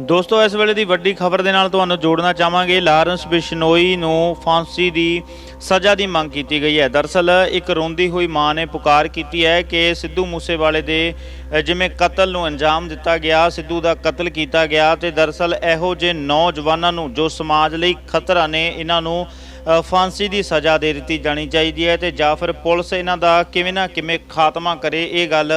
ਦੋਸਤੋ, ਇਸ ਵੇਲੇ ਦੀ ਵੱਡੀ ਖਬਰ ਦੇ ਨਾਲ ਤੁਹਾਨੂੰ ਜੋੜਨਾ ਚਾਹਾਂਗੇ। ਲਾਰੈਂਸ ਬਿਸ਼ਨੋਈ ਨੂੰ ਫਾਂਸੀ ਦੀ ਸਜ਼ਾ ਦੀ ਮੰਗ ਕੀਤੀ ਗਈ ਹੈ। ਦਰਸਲ, ਇੱਕ ਰੋਂਦੀ ਹੋਈ ਮਾਂ ਨੇ ਪੁਕਾਰ ਕੀਤੀ ਹੈ ਕਿ ਸਿੱਧੂ ਮੂਸੇਵਾਲੇ ਦੇ ਜਿਵੇਂ ਕਤਲ ਨੂੰ ਅੰਜਾਮ ਦਿੱਤਾ ਗਿਆ, ਸਿੱਧੂ ਦਾ ਕਤਲ ਕੀਤਾ ਗਿਆ ਤੇ ਦਰਸਲ ਇਹੋ ਜਿਹੇ ਨੌਜਵਾਨਾਂ ਨੂੰ, ਜੋ ਸਮਾਜ ਲਈ ਖਤਰਾ ਨੇ, ਇਹਨਾਂ ਨੂੰ ਫਾਂਸੀ ਦੀ ਸਜ਼ਾ ਦੇ ਦਿੱਤੀ ਜਾਣੀ ਚਾਹੀਦੀ ਹੈ ਤੇ ਜਾਂ ਫਿਰ ਪੁਲਿਸ ਇਹਨਾਂ ਦਾ ਕਿਵੇਂ ਨਾ ਕਿਵੇਂ ਖਾਤਮਾ ਕਰੇ, ਇਹ ਗੱਲ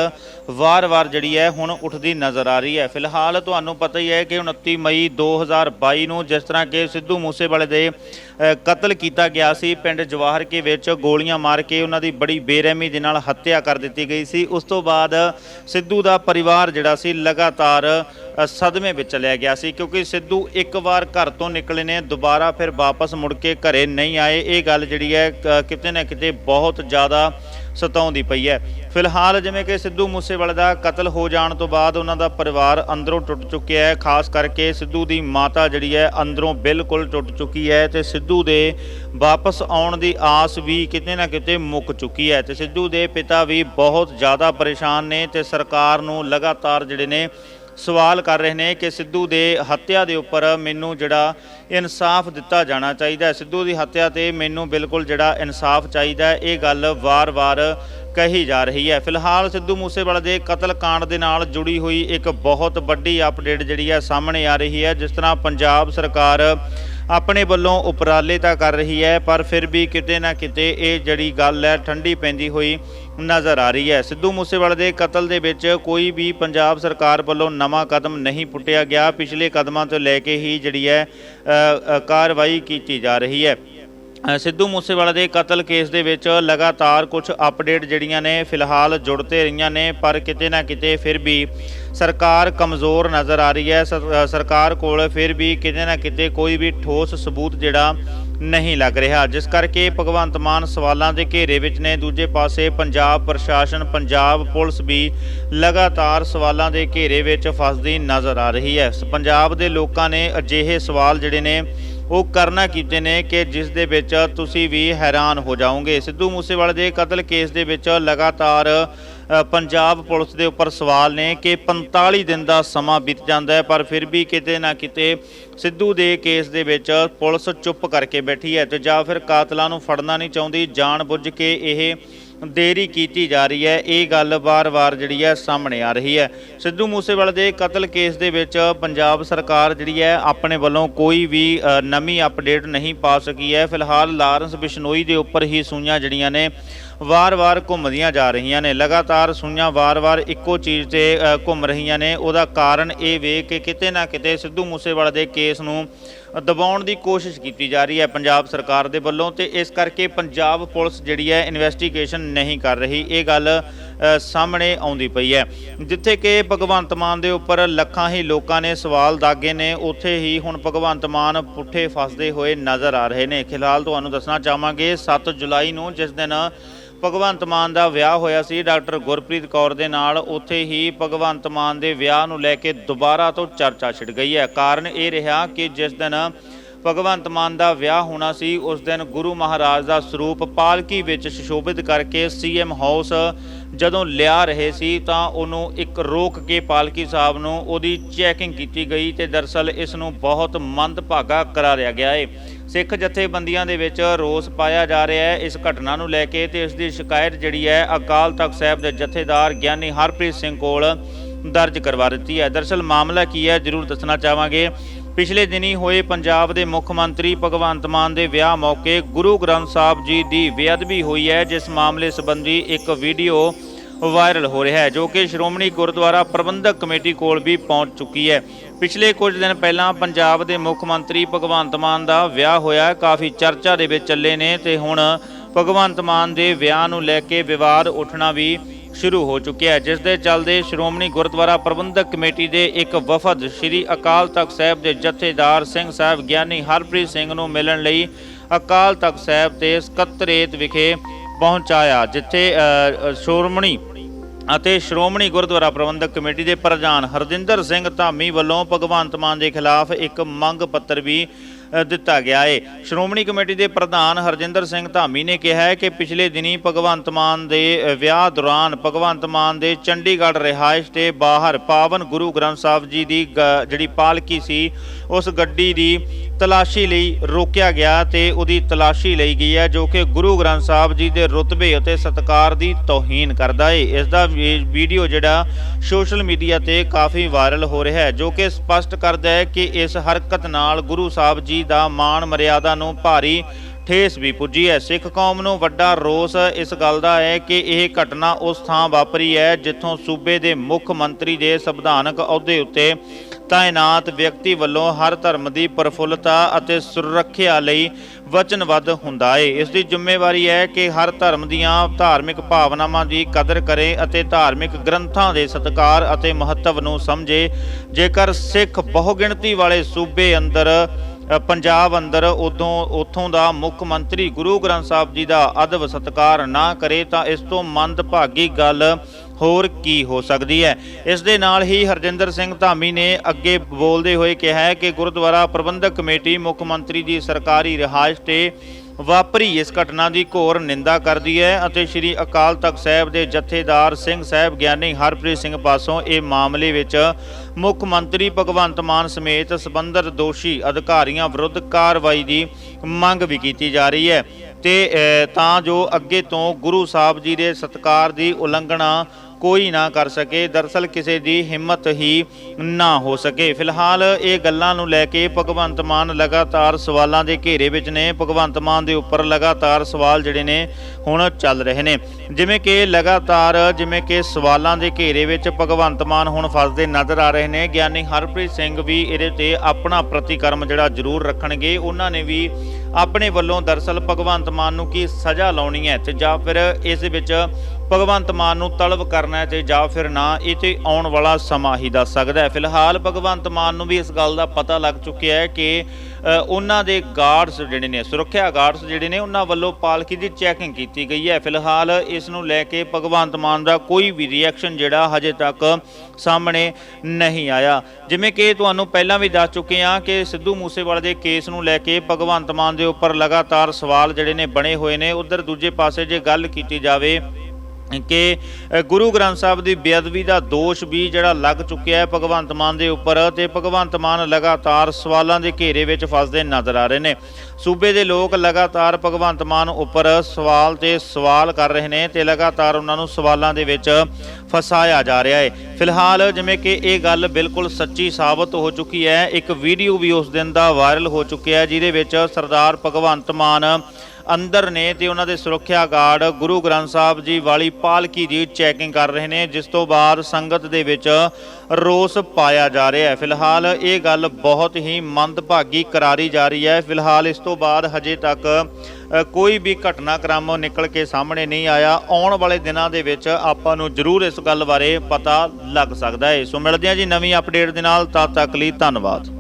ਵਾਰ-ਵਾਰ ਜਿਹੜੀ ਹੈ ਹੁਣ ਉੱਠਦੀ ਨਜ਼ਰ ਆ ਰਹੀ ਹੈ। ਫਿਲਹਾਲ ਤੁਹਾਨੂੰ ਪਤਾ ਹੀ ਹੈ ਕਿ 29 ਮਈ 2022 ਨੂੰ ਜਿਸ ਤਰ੍ਹਾਂ ਕਿ ਸਿੱਧੂ ਮੂਸੇਵਾਲੇ ਦੇ ਕਤਲ ਕੀਤਾ ਗਿਆ ਸੀ, ਪਿੰਡ ਜਵਾਹਰ ਕੇ ਵਿੱਚ ਗੋਲੀਆਂ ਮਾਰ ਕੇ ਉਹਨਾਂ ਦੀ ਬੜੀ ਬੇਰਹਿਮੀ ਦੇ ਨਾਲ ਹੱਤਿਆ ਕਰ ਦਿੱਤੀ ਗਈ ਸੀ। ਉਸ ਤੋਂ ਬਾਅਦ ਸਿੱਧੂ ਦਾ ਪਰਿਵਾਰ ਜਿਹੜਾ ਸੀ ਲਗਾਤਾਰ ਸਦਮੇ ਵਿੱਚ ਚਲਿਆ ਗਿਆ ਸੀ ਕਿਉਂਕਿ ਸਿੱਧੂ ਇੱਕ ਵਾਰ ਘਰ ਤੋਂ ਨਿਕਲੇ ਨੇ, ਦੁਬਾਰਾ ਫਿਰ ਵਾਪਸ ਮੁੜ ਕੇ ਘਰੇ ਨਹੀਂ ਆਏ। ਇਹ ਗੱਲ ਜਿਹੜੀ ਹੈ ਕਿਤੇ ਨਾ ਕਿਤੇ ਬਹੁਤ ਜ਼ਿਆਦਾ ਸਤਾਉਂਦੀ ਪਈ ਹੈ। ਫਿਲਹਾਲ ਜਿਵੇਂ ਕਿ ਸਿੱਧੂ ਮੂਸੇਵਾਲੇ ਦਾ ਕਤਲ ਹੋ ਜਾਣ ਤੋਂ ਬਾਅਦ ਉਹਨਾਂ ਦਾ ਪਰਿਵਾਰ ਅੰਦਰੋਂ ਟੁੱਟ ਚੁੱਕਿਆ ਹੈ, ਖਾਸ ਕਰਕੇ ਸਿੱਧੂ ਦੀ ਮਾਤਾ ਜਿਹੜੀ ਹੈ ਅੰਦਰੋਂ ਬਿਲਕੁਲ ਟੁੱਟ ਚੁੱਕੀ ਹੈ ਤੇ ਸਿੱਧੂ ਦੇ ਵਾਪਸ ਆਉਣ ਦੀ ਆਸ ਵੀ ਕਿਤੇ ਨਾ ਕਿਤੇ ਮੁੱਕ ਚੁੱਕੀ ਹੈ ਤੇ ਸਿੱਧੂ ਦੇ ਪਿਤਾ ਵੀ ਬਹੁਤ ਜ਼ਿਆਦਾ ਪਰੇਸ਼ਾਨ ਨੇ ਤੇ ਸਰਕਾਰ ਨੂੰ ਲਗਾਤਾਰ ਜਿਹੜੇ ਨੇ ਸਵਾਲ ਕਰ ਰਹੇ ਨੇ ਕਿ ਸਿੱਧੂ ਦੇ ਹੱਤਿਆ ਦੇ ਉੱਪਰ ਮੈਨੂੰ ਜਿਹੜਾ ਇਨਸਾਫ ਦਿੱਤਾ ਜਾਣਾ ਚਾਹੀਦਾ ਸਿੱਧੂ ਦੀ ਹੱਤਿਆ ਤੇ ਮੈਨੂੰ ਬਿਲਕੁਲ ਜਿਹੜਾ ਇਨਸਾਫ ਚਾਹੀਦਾ ਇਹ ਗੱਲ ਵਾਰ-ਵਾਰ ਕਹੀ ਜਾ ਰਹੀ ਹੈ। ਫਿਲਹਾਲ ਸਿੱਧੂ ਮੂਸੇਵਾਲੇ ਦੇ ਕਤਲ ਕਾਂਡ ਦੇ ਨਾਲ ਜੁੜੀ ਹੋਈ ਇੱਕ ਬਹੁਤ ਵੱਡੀ ਅਪਡੇਟ ਜਿਹੜੀ ਹੈ ਸਾਹਮਣੇ ਆ ਰਹੀ ਹੈ, ਜਿਸ ਤਰ੍ਹਾਂ ਪੰਜਾਬ ਸਰਕਾਰ ਆਪਣੇ ਵੱਲੋਂ ਉਪਰਾਲੇ ਤਾਂ ਕਰ ਰਹੀ ਹੈ, ਪਰ ਫਿਰ ਵੀ ਕਿਤੇ ਨਾ ਕਿਤੇ ਇਹ ਜਿਹੜੀ ਗੱਲ ਹੈ ਠੰਡੀ ਪੈਂਦੀ ਹੋਈ ਨਜ਼ਰ ਆ ਰਹੀ ਹੈ। ਸਿੱਧੂ ਮੂਸੇਵਾਲੇ ਦੇ ਕਤਲ ਦੇ ਵਿੱਚ ਕੋਈ ਵੀ ਪੰਜਾਬ ਸਰਕਾਰ ਵੱਲੋਂ ਨਵਾਂ ਕਦਮ ਨਹੀਂ ਪੁੱਟਿਆ ਗਿਆ। ਪਿਛਲੇ ਕਦਮਾਂ ਤੋਂ ਲੈ ਕੇ ਹੀ ਜਿਹੜੀ ਹੈ ਕਾਰਵਾਈ ਕੀਤੀ ਜਾ ਰਹੀ ਹੈ। ਸਿੱਧੂ ਮੂਸੇਵਾਲਾ ਦੇ ਕਤਲ ਕੇਸ ਦੇ ਵਿੱਚ ਲਗਾਤਾਰ ਕੁਝ ਅਪਡੇਟ ਜਿਹੜੀਆਂ ਨੇ, ਫਿਲਹਾਲ ਜੁੜਤੇ ਰਹੀਆਂ ਨੇ, ਪਰ ਕਿਤੇ ਨਾ ਕਿਤੇ ਫਿਰ ਵੀ ਸਰਕਾਰ ਕਮਜ਼ੋਰ ਨਜ਼ਰ ਆ ਰਹੀ ਹੈ। ਸਰ- ਸਰਕਾਰ ਕੋਲ ਫਿਰ ਵੀ ਕਿਤੇ ਨਾ ਕਿਤੇ ਕੋਈ ਵੀ ਠੋਸ ਸਬੂਤ ਜਿਹੜਾ ਨਹੀਂ ਲੱਗ ਰਿਹਾ। ਜਿਸ ਕਰਕੇ ਭਗਵੰਤ ਮਾਨ ਸਵਾਲਾਂ ਦੇ ਘੇਰੇ ਵਿੱਚ ਨੇ। ਦੂਜੇ ਪਾਸੇ ਪੰਜਾਬ ਪ੍ਰਸ਼ਾਸਨ, ਪੰਜਾਬ ਪੁਲਿਸ ਵੀ ਲਗਾਤਾਰ ਸਵਾਲਾਂ ਦੇ ਘੇਰੇ ਵਿੱਚ ਫਸਦੀ ਨਜ਼ਰ ਆ ਰਹੀ ਹੈ। ਪੰਜਾਬ ਦੇ ਲੋਕਾਂ ਨੇ ਅਜਿਹੇ ਸਵਾਲ ਜਿਹੜੇ ਨੇ ਉਹ ਕਰਨਾ ਕੀਤੇ ਨੇ ਕਿ ਜਿਸ ਦੇ ਵਿੱਚ ਤੁਸੀਂ ਵੀ ਹੈਰਾਨ ਹੋ ਜਾਓਗੇ। ਸਿੱਧੂ ਮੂਸੇਵਾਲੇ ਦੇ ਕਤਲ ਕੇਸ ਦੇ ਵਿੱਚ ਲਗਾਤਾਰ ਪੰਜਾਬ ਪੁਲਿਸ ਦੇ ਉੱਪਰ ਸਵਾਲ ਨੇ ਕਿ 45 ਦਿਨ ਦਾ ਸਮਾਂ ਬੀਤ ਜਾਂਦਾ ਹੈ, ਪਰ ਫਿਰ ਵੀ ਕਿਤੇ ਨਾ ਕਿਤੇ ਸਿੱਧੂ ਦੇ ਕੇਸ ਦੇ ਵਿੱਚ ਪੁਲਿਸ ਚੁੱਪ ਕਰਕੇ ਬੈਠੀ ਹੈ ਤੇ ਜਾਂ ਫਿਰ ਕਾਤਲਾਂ ਨੂੰ ਫੜਨਾ ਨਹੀਂ ਚਾਹੁੰਦੀ। ਜਾਣ ਬੁੱਝ ਕੇ ਇਹ ਦੇਰੀ ਕੀਤੀ ਜਾ ਰਹੀ ਹੈ। ਇਹ ਗੱਲ ਵਾਰ-ਵਾਰ ਜਿਹੜੀ ਹੈ ਸਾਹਮਣੇ ਆ ਰਹੀ ਹੈ। ਸਿੱਧੂ ਮੂਸੇਵਾਲੇ ਦੇ ਕਤਲ ਕੇਸ ਦੇ ਵਿੱਚ ਪੰਜਾਬ ਸਰਕਾਰ ਜਿਹੜੀ ਹੈ ਆਪਣੇ ਵੱਲੋਂ ਕੋਈ ਵੀ ਨਵੀਂ ਅਪਡੇਟ ਨਹੀਂ ਪਾ ਸਕੀ ਹੈ। ਫਿਲਹਾਲ ਲਾਰੈਂਸ ਬਿਸ਼ਨੋਈ ਦੇ ਉੱਪਰ ਹੀ ਸੂਈਆਂ ਜਿਹੜੀਆਂ ਨੇ ਵਾਰ-ਵਾਰ ਘੁੰਮਦੀਆਂ ਜਾ ਰਹੀਆਂ ਨੇ। ਲਗਾਤਾਰ ਸੂਈਆਂ ਵਾਰ-ਵਾਰ ਇੱਕੋ ਚੀਜ਼ ਤੇ ਘੁੰਮ ਰਹੀਆਂ ਨੇ। ਉਹਦਾ ਕਾਰਨ ਇਹ ਵੇਖ ਕਿ ਕਿਤੇ ਨਾ ਕਿਤੇ ਸਿੱਧੂ ਮੂਸੇਵਾਲੇ ਦੇ ਕੇਸ ਨੂੰ ਦਬਾਉਣ ਦੀ ਕੋਸ਼ਿਸ਼ ਕੀਤੀ ਜਾ ਰਹੀ ਹੈ ਪੰਜਾਬ ਸਰਕਾਰ ਦੇ ਵੱਲੋਂ ਤੇ ਇਸ ਕਰਕੇ ਪੰਜਾਬ ਪੁਲਿਸ ਜਿਹੜੀ ਹੈ ਇਨਵੈਸਟੀਗੇਸ਼ਨ ਨਹੀਂ ਕਰ ਰਹੀ। ਇਹ ਗੱਲ ਸਾਹਮਣੇ ਆਉਂਦੀ ਪਈ ਹੈ। ਜਿੱਥੇ ਕਿ ਭਗਵੰਤ ਮਾਨ ਦੇ ਉੱਪਰ ਲੱਖਾਂ ਹੀ ਲੋਕਾਂ ਨੇ ਸਵਾਲ ਦਾਗੇ ਨੇ, ਉੱਥੇ ਹੀ ਹੁਣ ਭਗਵੰਤ ਮਾਨ ਪੁੱਠੇ ਫਸਦੇ ਹੋਏ ਨਜ਼ਰ ਆ ਰਹੇ ਨੇ। ਫਿਲਹਾਲ ਤੁਹਾਨੂੰ ਦੱਸਣਾ ਚਾਹਾਂਗੇ 7 ਜੁਲਾਈ ਨੂੰ ਜਿਸ ਦਿਨ ਭਗਵੰਤ ਮਾਨ ਦਾ ਵਿਆਹ ਹੋਇਆ ਸੀ। ਡਾਕਟਰ ਗੁਰਪ੍ਰੀਤ ਕੌਰ ਦੇ ਨਾਲ ਉੱਥੇ ਹੀ ਭਗਵੰਤ ਮਾਨ ਦੇ ਵਿਆਹ ਨੂੰ ਲੈ ਕੇ ਦੁਬਾਰਾ ਤੋਂ ਚਰਚਾ ਛਿੜ ਗਈ ਹੈ। ਕਾਰਨ ਇਹ ਰਿਹਾ ਕਿ ਜਿਸ ਦਿਨ ਭਗਵੰਤ ਮਾਨ ਦਾ ਵਿਆਹ ਹੋਣਾ ਸੀ, ਉਸ ਦਿਨ ਗੁਰੂ ਮਹਾਰਾਜ ਦਾ ਸਰੂਪ ਪਾਲਕੀ ਵਿੱਚ ਸੁਸ਼ੋਭਿਤ ਕਰਕੇ ਸੀਐਮ ਹਾਊਸ ਜਦੋਂ ਲਿਆ ਰਹੇ ਸੀ ਤਾਂ ਉਹਨੂੰ ਇੱਕ ਰੋਕ ਕੇ ਪਾਲਕੀ ਸਾਹਿਬ ਨੂੰ ਉਹਦੀ ਚੈਕਿੰਗ ਕੀਤੀ ਗਈ ਤੇ ਦਰਸਲ ਇਸ ਨੂੰ ਬਹੁਤ ਮੰਦਭਾਗਾ ਕਰਾਰਿਆ ਗਿਆ ਹੈ ਸਿੱਖ ਜਥੇਬੰਦੀਆਂ ਦੇ ਵਿੱਚ ਰੋਸ ਪਾਇਆ ਜਾ ਰਿਹਾ ਹੈ ਇਸ ਘਟਨਾ ਨੂੰ ਲੈ ਕੇ ਤੇ ਇਸ ਦੀ ਸ਼ਿਕਾਇਤ ਜਿਹੜੀ ਹੈ ਅਕਾਲ ਤਖਤ ਸਾਹਿਬ ਦੇ ਜਥੇਦਾਰ ਗਿਆਨੀ ਹਰਪ੍ਰੀਤ ਸਿੰਘ ਕੋਲ ਦਰਜ ਕਰਵਾ ਦਿੱਤੀ ਹੈ। ਦਰਸਲ ਮਾਮਲਾ ਕੀ ਹੈ ਜਰੂਰ ਦੱਸਣਾ ਚਾਹਾਂਗੇ। ਪਿਛਲੇ ਦਿਨੀ ਹੋਏ ਪੰਜਾਬ ਦੇ ਮੁੱਖ ਮੰਤਰੀ ਭਗਵੰਤ ਮਾਨ ਦੇ ਵਿਆਹ ਮੌਕੇ ਗੁਰੂ ਗ੍ਰੰਥ ਸਾਹਿਬ ਜੀ ਦੀ ਬੇਅਦਬੀ ਹੋਈ ਹੈ, ਜਿਸ ਮਾਮਲੇ ਸੰਬੰਧੀ ਇੱਕ ਵੀਡੀਓ ਵਾਇਰਲ ਹੋ ਰਿਹਾ ਹੈ, ਜੋ ਕਿ ਸ਼੍ਰੋਮਣੀ ਗੁਰਦੁਆਰਾ ਪ੍ਰਬੰਧਕ ਕਮੇਟੀ ਕੋਲ ਵੀ ਪਹੁੰਚ ਚੁੱਕੀ ਹੈ। ਪਿਛਲੇ ਕੁਝ ਦਿਨ ਪਹਿਲਾਂ ਪੰਜਾਬ ਦੇ ਮੁੱਖ ਮੰਤਰੀ ਭਗਵੰਤ ਮਾਨ ਦਾ ਵਿਆਹ ਹੋਇਆ ਕਾਫੀ ਚਰਚਾ ਦੇ ਵਿੱਚ ਚੱਲੇ ਨੇ ਤੇ ਹੁਣ ਭਗਵੰਤ ਮਾਨ ਦੇ ਵਿਆਹ ਨੂੰ ਲੈ ਕੇ ਵਿਵਾਦ ਉੱਠਣਾ ਵੀ ਸ਼ੁਰੂ ਹੋ ਚੁੱਕਿਆ ਹੈ, ਜਿਸ ਦੇ ਚੱਲਦੇ ਸ਼੍ਰੋਮਣੀ ਗੁਰਦੁਆਰਾ ਪ੍ਰਬੰਧਕ ਕਮੇਟੀ ਦੇ ਇੱਕ ਵਫਦ ਸ੍ਰੀ ਅਕਾਲ ਤਖਤ ਸਾਹਿਬ ਦੇ ਜਥੇਦਾਰ ਸਿੰਘ ਸਾਹਿਬ ਗਿਆਨੀ ਹਰਪ੍ਰੀਤ ਸਿੰਘ ਨੂੰ ਮਿਲਣ ਲਈ ਅਕਾਲ ਤਖਤ ਸਾਹਿਬ ਤੇ ਸਕੱਤਰੇਤ ਵਿਖੇ ਪਹੁੰਚਾਇਆ, ਜਿੱਥੇ ਸ਼੍ਰੋਮਣੀ ਅਤੇ ਸ਼੍ਰੋਮਣੀ ਗੁਰਦੁਆਰਾ ਪ੍ਰਬੰਧਕ ਕਮੇਟੀ ਦੇ ਪ੍ਰਧਾਨ ਹਰਜਿੰਦਰ ਸਿੰਘ ਧਾਮੀ ਵੱਲੋਂ ਭਗਵੰਤ ਮਾਨ ਦੇ ਖਿਲਾਫ ਇੱਕ ਮੰਗ ਪੱਤਰ ਵੀ ਦਿੱਤਾ ਗਿਆ ਹੈ ਸ਼੍ਰੋਮਣੀ ਕਮੇਟੀ ਦੇ ਪ੍ਰਧਾਨ ਹਰਜਿੰਦਰ ਸਿੰਘ ਧਾਮੀ ਨੇ ਕਿਹਾ ਹੈ ਕਿ ਪਿਛਲੇ ਦਿਨੀ ਭਗਵੰਤ ਮਾਨ ਦੇ ਵਿਆਹ ਦੌਰਾਨ ਭਗਵੰਤ ਮਾਨ ਦੇ ਚੰਡੀਗੜ੍ਹ ਰਿਹਾਇਸ਼ ਤੇ ਬਾਹਰ ਪਾਵਨ ਗੁਰੂ ਗ੍ਰੰਥ ਸਾਹਿਬ ਜੀ ਦੀ ਗ- ਜਿਹੜੀ ਪਾਲਕੀ ਸੀ, ਉਸ ਗੱਡੀ ਦੀ ਤਲਾਸ਼ੀ ਲਈ ਰੋਕਿਆ ਗਿਆ ਤੇ ਉਹਦੀ ਤਲਾਸ਼ੀ ਲਈ ਗਈ ਹੈ, ਜੋ ਕਿ ਗੁਰੂ ਗ੍ਰੰਥ ਸਾਹਿਬ ਜੀ ਦੇ ਰੁਤਬੇ ਅਤੇ ਸਤਕਾਰ ਦੀ ਤੋਹੀਨ ਕਰਦਾ ਏ ਇਸ ਦਾ ਵੀਡੀਓ ਜਿਹੜਾ ਸੋਸ਼ਲ ਮੀਡੀਆ ਤੇ ਕਾਫੀ ਵਾਇਰਲ ਹੋ ਰਿਹਾ ਹੈ, ਜੋ ਕਿ ਸਪਸ਼ਟ ਕਰਦਾ ਹੈ ਕਿ ਇਸ ਹਰਕਤ ਨਾਲ ਗੁਰੂ ਸਾਹਿਬ ਜੀ ਦਾ ਮਾਣ ਮਰਿਆਦਾ ਨੂੰ ਭਾਰੀ ਠੇਸ ਵੀ ਪੁੱਜੀ ਹੈ। ਸਿੱਖ ਕੌਮ ਨੂੰ ਵੱਡਾ ਰੋਸ ਇਸ ਗੱਲ ਦਾ ਹੈ ਕਿ ਇਹ ਘਟਨਾ ਉਸ ਥਾਂ ਵਾਪਰੀ ਹੈ, ਜਿੱਥੋਂ ਸੂਬੇ ਦੇ ਮੁੱਖ ਮੰਤਰੀ ਦੇ ਸੰਵਿਧਾਨਕ ਅਹੁਦੇ ਉੱਤੇ ਤਾਇਨਾਤ ਵਿਅਕਤੀ ਵੱਲੋਂ ਹਰ ਧਰਮ ਦੀ ਪ੍ਰਫੁੱਲਤਾ ਅਤੇ ਸੁਰੱਖਿਆ ਲਈ ਵਚਨਬੱਧ ਹੁੰਦਾ ਹੈ ਇਸ ਦੀ ਜ਼ਿੰਮੇਵਾਰੀ ਹੈ ਕਿ ਹਰ ਧਰਮ ਦੀਆਂ ਧਾਰਮਿਕ ਭਾਵਨਾਵਾਂ ਦੀ ਕਦਰ ਕਰੇ ਅਤੇ ਧਾਰਮਿਕ ਗ੍ਰੰਥਾਂ ਦੇ ਸਤਿਕਾਰ ਅਤੇ ਮਹੱਤਵ ਨੂੰ ਸਮਝੇ। ਜੇਕਰ ਸਿੱਖ ਬਹੁਗਿਣਤੀ ਵਾਲੇ ਸੂਬੇ ਅੰਦਰ ਪੰਜਾਬ ਅੰਦਰ ਉਦੋਂ, ਉਥੋਂ ਦਾ ਮੁੱਖ ਮੰਤਰੀ ਗੁਰੂ ਗ੍ਰੰਥ ਸਾਹਿਬ ਜੀ ਦਾ ਅਦਬ ਸਤਕਾਰ ਨਾ ਕਰੇ ਤਾਂ ਇਸ ਤੋਂ ਮੰਦਭਾਗੀ ਗੱਲ ਹੋਰ ਕੀ ਹੋ ਸਕਦੀ ਹੈ? ਇਸ ਦੇ ਨਾਲ ਹੀ ਹਰਜਿੰਦਰ ਸਿੰਘ ਧਾਮੀ ਨੇ ਅੱਗੇ ਬੋਲਦੇ ਹੋਏ ਕਿਹਾ ਹੈ ਕਿ ਗੁਰਦੁਆਰਾ ਪ੍ਰਬੰਧਕ ਕਮੇਟੀ ਮੁੱਖ ਮੰਤਰੀ ਦੀ ਸਰਕਾਰੀ ਰਿਹਾਇਸ਼ ਤੇ ਵਾਪਰੀ ਇਸ ਘਟਨਾ ਦੀ ਘੋਰ ਨਿੰਦਾ ਕਰਦੀ ਹੈ ਅਤੇ ਸ੍ਰੀ ਅਕਾਲ ਤਖਤ ਸਾਹਿਬ ਦੇ ਜਥੇਦਾਰ ਸਿੰਘ ਸਾਹਿਬ ਗਿਆਨੀ ਹਰਪ੍ਰੀਤ ਸਿੰਘ ਪਾਸੋਂ ਇਹ ਮਾਮਲੇ ਵਿੱਚ ਮੁੱਖ ਮੰਤਰੀ ਭਗਵੰਤ ਮਾਨ ਸਮੇਤ ਸਬੰਧਤ ਦੋਸ਼ੀ ਅਧਿਕਾਰੀਆਂ ਵਿਰੁੱਧ ਕਾਰਵਾਈ ਦੀ ਮੰਗ ਵੀ ਕੀਤੀ ਜਾ ਰਹੀ ਹੈ। ਤੇ ਤਾਂ ਜੋ ਅੱਗੇ ਤੋਂ ਗੁਰੂ ਸਾਹਿਬ ਜੀ ਦੇ ਸਤਕਾਰ ਦੀ ਉਲੰਘਣਾ ਕੋਈ ਨਾ ਕਰ ਸਕੇ, ਦਰਸਲ ਕਿਸੇ ਦੀ ਹਿੰਮਤ ਹੀ ਨਾ ਹੋ ਸਕੇ। ਫਿਲਹਾਲ ਇਹ ਗੱਲਾਂ ਨੂੰ ਲੈ ਕੇ ਭਗਵੰਤ ਮਾਨ ਲਗਾਤਾਰ ਸਵਾਲਾਂ ਦੇ ਘੇਰੇ ਵਿੱਚ ਨੇ। ਭਗਵੰਤ ਮਾਨ ਦੇ ਉੱਪਰ ਲਗਾਤਾਰ ਸਵਾਲ ਜਿਹੜੇ ਨੇ ਹੁਣ ਚੱਲ ਰਹੇ ਨੇ। ਜਿਵੇਂ ਕਿ ਲਗਾਤਾਰ, ਜਿਵੇਂ ਕਿ ਸਵਾਲਾਂ ਦੇ ਘੇਰੇ ਵਿੱਚ ਭਗਵੰਤ ਮਾਨ ਹੁਣ ਫਸਦੇ ਨਜ਼ਰ ਆ ਰਹੇ ਨੇ। ਗਿਆਨੀ ਹਰਪ੍ਰੀਤ ਸਿੰਘ ਵੀ ਇਹਦੇ ਤੇ ਆਪਣਾ ਪ੍ਰਤੀਕਰਮ ਜਿਹੜਾ ਜ਼ਰੂਰ ਰੱਖਣਗੇ। ਉਹਨਾਂ ਨੇ ਵੀ ਆਪਣੇ ਵੱਲੋਂ ਦਰਸਲ ਭਗਵੰਤ ਮਾਨ ਨੂੰ ਕੀ ਸਜ਼ਾ ਲਾਉਣੀ ਹੈ ਤੇ ਜਾਂ ਫਿਰ ਇਸ ਵਿੱਚ ਭਗਵੰਤ ਮਾਨ ਨੂੰ ਤਲਬ ਕਰਨਾ ਹੈ ਤੇ ਜਾਂ ਫਿਰ ਨਾ, ਇਹ ਤੇ ਆਉਣ ਵਾਲਾ ਸਮਾਂ ਹੀ ਦੱਸ ਸਕਦਾ ਹੈ। ਫਿਲਹਾਲ ਭਗਵੰਤ ਮਾਨ ਨੂੰ ਵੀ ਇਸ ਗੱਲ ਦਾ ਪਤਾ ਲੱਗ ਚੁੱਕਿਆ ਹੈ ਕਿ ਉਹਨਾਂ ਦੇ ਗਾਰਡਸ ਜਿਹੜੇ ਨੇ, ਸੁਰੱਖਿਆ ਗਾਰਡਸ ਜਿਹੜੇ ਨੇ, ਉਹਨਾਂ ਵੱਲੋਂ ਪਾਲਕੀ ਦੀ ਚੈਕਿੰਗ ਕੀਤੀ ਗਈ ਹੈ। ਫਿਲਹਾਲ ਇਸ ਨੂੰ ਲੈ ਕੇ ਭਗਵੰਤ ਮਾਨ ਦਾ ਕੋਈ ਵੀ ਰਿਐਕਸ਼ਨ ਜਿਹੜਾ ਹਜੇ ਤੱਕ ਸਾਹਮਣੇ ਨਹੀਂ ਆਇਆ। ਜਿਵੇਂ ਕਿ ਤੁਹਾਨੂੰ ਪਹਿਲਾਂ ਵੀ ਦੱਸ ਚੁੱਕੇ ਹਾਂ ਕਿ ਸਿੱਧੂ ਮੂਸੇਵਾਲੇ ਦੇ ਕੇਸ ਨੂੰ ਲੈ ਕੇ ਭਗਵੰਤ ਮਾਨ ਦੇ ਉੱਪਰ ਲਗਾਤਾਰ ਸਵਾਲ ਜਿਹੜੇ ਨੇ ਬਣੇ ਹੋਏ ਨੇ। ਉਧਰ ਦੂਜੇ ਪਾਸੇ ਜੇ ਗੱਲ ਕੀਤੀ ਜਾਵੇ ਕਿ ਗੁਰੂ ਗ੍ਰੰਥ ਸਾਹਿਬ ਦੀ ਬੇਅਦਬੀ ਦਾ ਦੋਸ਼ ਵੀ ਜਿਹੜਾ ਲੱਗ ਚੁੱਕਿਆ ਹੈ ਭਗਵੰਤ ਮਾਨ ਦੇ ਉੱਪਰ ਤੇ ਭਗਵੰਤ ਮਾਨ ਲਗਾਤਾਰ ਸਵਾਲਾਂ ਦੇ ਘੇਰੇ ਵਿੱਚ ਫਸਦੇ ਨਜ਼ਰ ਆ ਰਹੇ ਨੇ। ਸੂਬੇ ਦੇ ਲੋਕ ਲਗਾਤਾਰ ਭਗਵੰਤ ਮਾਨ ਉੱਪਰ ਸਵਾਲ ਤੇ ਸਵਾਲ ਕਰ ਰਹੇ ਨੇ ਤੇ ਲਗਾਤਾਰ ਉਹਨਾਂ ਨੂੰ ਸਵਾਲਾਂ ਦੇ ਵਿੱਚ ਫਸਾਇਆ ਜਾ ਰਿਹਾ ਹੈ। ਫਿਲਹਾਲ ਜਿਵੇਂ ਕਿ ਇਹ ਗੱਲ ਬਿਲਕੁਲ ਸੱਚੀ ਸਾਬਤ ਹੋ ਚੁੱਕੀ ਹੈ, ਇੱਕ ਵੀਡੀਓ ਵੀ ਉਸ ਦਿਨ ਦਾ ਵਾਇਰਲ ਹੋ ਚੁੱਕਿਆ ਹੈ, ਜਿਹਦੇ ਵਿੱਚ ਸਰਦਾਰ ਭਗਵੰਤ ਮਾਨ ਅੰਦਰ ਨੇ ਤੇ ਉਹਨਾਂ ਦੇ ਸੁਰੱਖਿਆ ਗਾਰਡ ਗੁਰੂ ਗ੍ਰੰਥ ਸਾਹਿਬ ਜੀ ਵਾਲੀ ਪਾਲਕੀ ਦੀ ਚੈਕਿੰਗ ਕਰ ਰਹੇ ਨੇ, ਜਿਸ ਤੋਂ ਬਾਅਦ ਸੰਗਤ ਦੇ ਵਿੱਚ ਰੋਸ ਪਾਇਆ ਜਾ ਰਿਹਾ ਹੈ। ਫਿਲਹਾਲ ਇਹ ਗੱਲ ਬਹੁਤ ਹੀ ਮੰਦਭਾਗੀ ਕਰਾਰੀ ਜਾ ਰਹੀ ਹੈ। ਫਿਲਹਾਲ ਇਸ ਤੋਂ ਬਾਅਦ ਹਜੇ ਤੱਕ ਕੋਈ ਵੀ ਘਟਨਾਕ੍ਰਮ ਨਿਕਲ ਕੇ ਸਾਹਮਣੇ ਨਹੀਂ ਆਇਆ। ਆਉਣ ਵਾਲੇ ਦਿਨਾਂ ਦੇ ਵਿੱਚ ਆਪਾਂ ਨੂੰ ਜ਼ਰੂਰ ਇਸ ਗੱਲ ਬਾਰੇ ਪਤਾ ਲੱਗ ਸਕਦਾ ਹੈ। ਸੋ ਮਿਲਦੇ ਹਾਂ ਜੀ ਨਵੀਂ ਅਪਡੇਟ ਦੇ ਨਾਲ। ਤਦ ਤੱਕ ਲਈ ਧੰਨਵਾਦ।